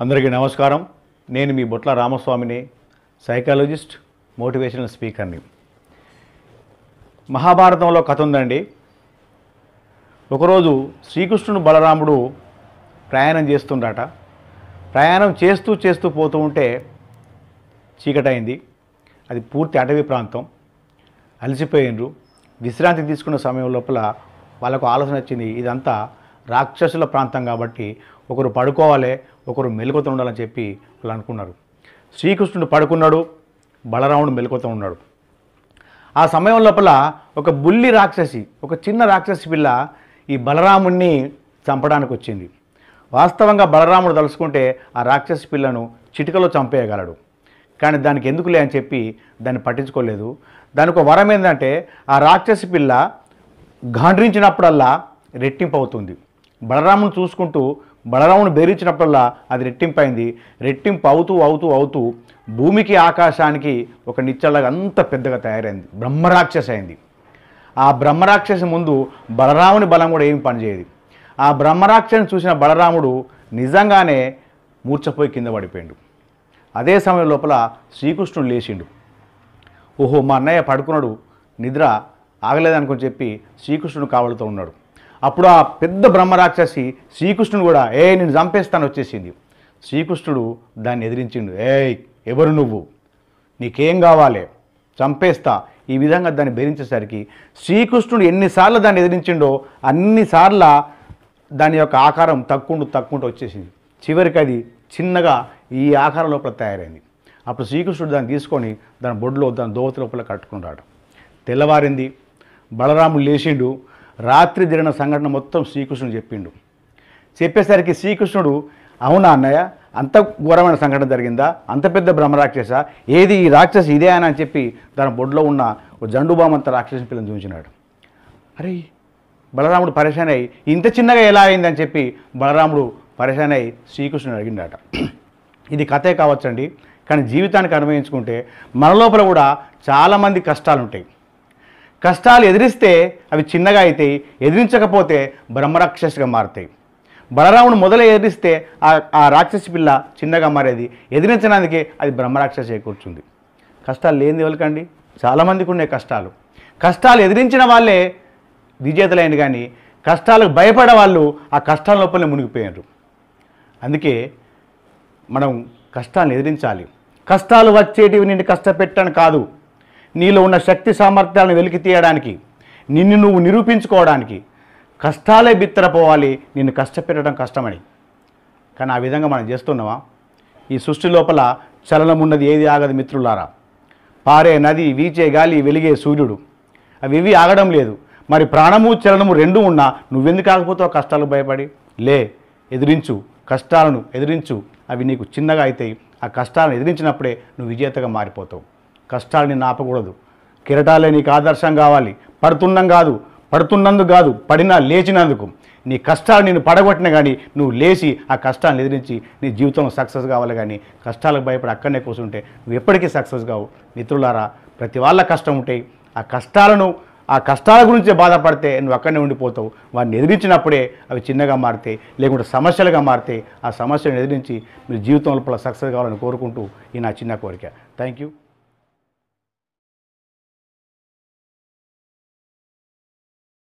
అందరికీ నమస్కారం. నేను మీ బొట్ల రామస్వామిని సైకాలజిస్ట్ మోటివేషనల్ స్పీకర్ని. మహాభారతంలో కథ ఉందండి. ఒకరోజు శ్రీకృష్ణుడు బలరాముడు ప్రయాణం చేస్తుండట. ప్రయాణం చేస్తూ చేస్తూ పోతూ ఉంటే చీకటైంది. అది పూర్తి అటవీ ప్రాంతం. అలసిపోయినరు విశ్రాంతి తీసుకున్న సమయం లోపల వాళ్ళకు ఆలోచన వచ్చింది. ఇదంతా రాక్షసుల ప్రాంతం కాబట్టి ఒకరు పడుకోవాలి ఒకరు మెలకుతూ ఉండాలని చెప్పి వాళ్ళు అనుకున్నారు. శ్రీకృష్ణుడు పడుకున్నాడు బలరాముడు మెలకుతూ ఉన్నాడు. ఆ సమయం లోపల ఒక బుల్లి రాక్షసి ఒక చిన్న రాక్షసి పిల్ల ఈ బలరాముణ్ణి చంపడానికి వచ్చింది. వాస్తవంగా బలరాముడు తలుసుకుంటే ఆ రాక్షసి పిల్లను చిటికలో చంపేయగలడు. కానీ దానికి ఎందుకులే అని చెప్పి దాన్ని పట్టించుకోలేదు. దానికి ఒక వరం ఏంటంటే ఆ రాక్షసి పిల్ల గాండ్రించినప్పుడల్లా రెట్టింపు అవుతుంది. బలరామును చూసుకుంటూ బలరామును బెదిరించినప్పుడల్లా అది రెట్టింపైంది. రెట్టింపు అవుతూ అవుతూ అవుతూ భూమికి ఆకాశానికి ఒక నిచ్చళ్ళగా అంత పెద్దగా తయారైంది. బ్రహ్మరాక్షసి అయింది ఆ బ్రహ్మరాక్షసి ముందు బలరాముని బలం కూడా ఏమి పనిచేయదు. ఆ బ్రహ్మరాక్షసిని చూసిన బలరాముడు నిజంగానే మూర్చపోయి కింద పడిపోయాడు. అదే సమయం లోపల శ్రీకృష్ణుడు లేచిండు. ఓహో మా అన్నయ్య పడుకున్నాడు. నిద్ర ఆగలేదనుకుని చెప్పి శ్రీకృష్ణుడు కావలతో ఉన్నాడు. అప్పుడు ఆ పెద్ద బ్రహ్మరాక్షసి శ్రీకృష్ణుడు కూడా ఏ నేను చంపేస్తాను వచ్చేసింది. శ్రీకృష్ణుడు దాన్ని ఎదిరించిండు ఏయ్ ఎవరు నువ్వు? నీకేం కావాలి? చంపేస్తా. ఈ విధంగా దాన్ని బెదిరించేసరికి శ్రీకృష్ణుడు ఎన్నిసార్లు దాన్ని ఎదిరించిండో అన్నిసార్ల దాని యొక్క ఆకారం తక్కుంటూ తక్కుంటూ వచ్చేసింది. చివరికి అది చిన్నగా ఈ ఆకారం లోపల తయారైంది. అప్పుడు శ్రీకృష్ణుడు దాన్ని తీసుకొని దాని బొడ్లో దాని దోవత లోపల కట్టుకున్నాడు తెల్లవారింది బలరాముడు లేచిండు రాత్రి జరిగిన సంఘటన మొత్తం శ్రీకృష్ణుడు చెప్పిండు. చెప్పేసరికి శ్రీకృష్ణుడు అవునా అన్నయ్య అంత ఘోరమైన సంఘటన జరిగిందా? అంత పెద్ద బ్రహ్మరాక్షస? ఏది ఈ రాక్షసి ఇదే అని చెప్పి తన బొడ్లో ఉన్న ఓ జండుబామంత రాక్షసి పిల్లని చూపించినాడు అరే బలరాముడు పరేషాన్ అయి ఇంత చిన్నగా ఎలా అయిందని చెప్పి బలరాముడు పరేషాన్ అయి శ్రీకృష్ణుడు అడిగిండట. ఇది కథే కావచ్చండి కానీ జీవితానికి అనుభవించుకుంటే మన లోపల కూడా చాలామంది కష్టాలు ఉంటాయి కష్టాలు ఎదిరిస్తే అవి చిన్నగా అవుతాయి ఎదిరించకపోతే బ్రహ్మరాక్షసిగా మారుతాయి. బలరాముడు మొదలు ఎదిరిస్తే ఆ ఆ రాక్షసి పిల్ల చిన్నగా మారేది. ఎదిరించడానికి అది బ్రహ్మరాక్షసి కూర్చుంది. కష్టాలు లేనిది ఎవరికండి? చాలామందికి ఉండే కష్టాలు. కష్టాలు ఎదిరించిన వాళ్ళే విజేతలైన కానీ కష్టాలకు భయపడే వాళ్ళు ఆ కష్టాల లోపలనే మునిగిపోయారు అందుకే మనం కష్టాలను ఎదిరించాలి. కష్టాలు వచ్చేటివి నేను కష్టపెట్టాను కాదు. నీలో ఉన్న శక్తి సామర్థ్యాలను వెలికి తీయడానికి నిన్ను నువ్వు నిరూపించుకోవడానికి కష్టాలే బిత్తరపోవాలి నిన్ను కష్టపెట్టడం కష్టమని. కానీ ఆ విధంగా మనం చేస్తున్నావా ఈ సృష్టి లోపల చలనం ఉన్నది ఏది ఆగదు మిత్రులారా. పారే నది వీచే గాలి వెలిగే సూర్యుడు. అవి ఇవి ఆగడం లేదు. మరి ప్రాణము చలనము రెండు ఉన్నా నువ్వెందుకు ఆగిపోతావు కష్టాలు భయపడి? లే ఎదిరించు. కష్టాలను ఎదిరించు. అవి నీకు చిన్నగా అవుతాయి ఆ కష్టాలను ఎదిరించినప్పుడే నువ్వు విజేతగా మారిపోతావు. కష్టాలని ఆపకూడదు కిరటాలే నీకు ఆదర్శం కావాలి. పడుతున్నాం కాదు. పడుతున్నందుకు కాదు. పడినా లేచినందుకు. నీ కష్టాలు నేను పడగొట్టిన కానీ నువ్వు లేచి ఆ కష్టాలను ఎదిరించి నీ జీవితంలో సక్సెస్ కావాలి కానీ కష్టాలకు భయపడి అక్కడనే కూర్చుంటే నువ్వు ఎప్పటికీ సక్సెస్ కావు. మిత్రులారా ప్రతి వాళ్ళ కష్టం ఉంటాయి ఆ కష్టాలను ఆ కష్టాల గురించే బాధపడితే నువ్వు అక్కడనే ఉండిపోతావు. వాడిని ఎదిరించినప్పుడే అవి చిన్నగా మారితే లేకుంటే సమస్యలుగా మారితే ఆ సమస్యను ఎదిరించి మీరు జీవితం లోపల సక్సెస్ కావాలని కోరుకుంటూ ఈ నా చిన్న కోరిక. Thank you